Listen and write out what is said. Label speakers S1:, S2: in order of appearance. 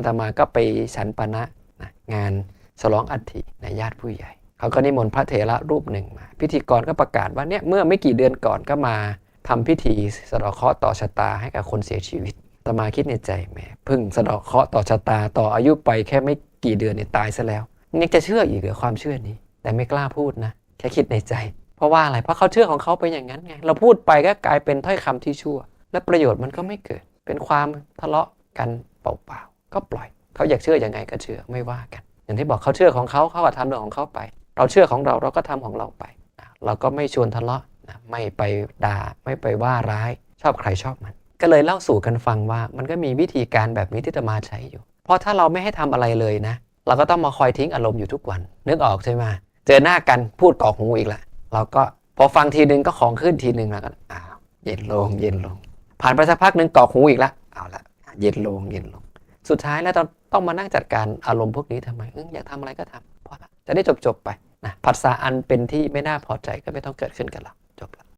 S1: อาตมาก็ไปฉันปานะนะงานฉลองอัฐิในญาติผู้ใหญ่ เขาก็นิมนต์พระเถระรูปหนึ่งมา พิธีกรก็ประกาศว่าเนี่ยเมื่อไม่กี่เดือนก่อนก็มาทำพิธีสะเดาะเคราะห์ต่อชะตาให้กับคนเสียชีวิตตมาคิดในใจแหมพึ่งสะเดาะเคราะห์ต่อชะตาต่ออายุไปแค่ไม่กี่เดือนเนี่ยตายซะแล้วยังจะเชื่ออีกเหรือความเชื่อนี้ แต่ไม่กล้าพูดนะแค่คิดในใจ เพราะว่าอะไรเพราะเขาเชื่อของเขาเป็นอย่างนั้นไงเราพูดไปก็กลายเป็นถ้อยคำที่ชั่ว และประโยชน์มันก็ไม่เกิด เป็นความทะเลาะกันเปล่าๆ ก็ปล่อยเขาอยากเชื่อยังไงก็เชื่อไม่ว่ากัน อย่างที่บอกเขาเชื่อของเขาเขาก็ทำเรื่องของเขาไป เราเชื่อของเราเราก็ทำของเราไปนะเราก็ไม่ชวนทะเลาะนะไม่ไปด่าไม่ไปว่าร้าย ชอบใครชอบมัน ก็เลยเล่าสู่กันฟังว่า มันก็มีวิธีการแบบนี้ที่จะมาใช้อยู่ เพราะถ้าเราไม่ให้ทำอะไรเลยนะ เราก็ต้องมาคอยทิ้งอารมณ์อยู่ทุกวัน นึกออกใช่ไหมเจอหน้ากันพูดกอกหูอีกละเราก็พอฟังทีนึงก็ของขึ้นทีนึงแล้วก็อ้าวเย็นลงเย็นลง ผ่านไปสักพักหนึ่งกอกหูอีกละเอาละเย็นลงเย็นลง สุดท้ายแล้วเราต้องมานั่งจัดการอารมณ์พวกนี้ทำไมอยากทำอะไรก็ทำพอละจะได้จบจบๆไปนะผัสสะอันเป็นที่ไม่น่าพอใจก็ไม่ต้องเกิดขึ้นกับเราจบละ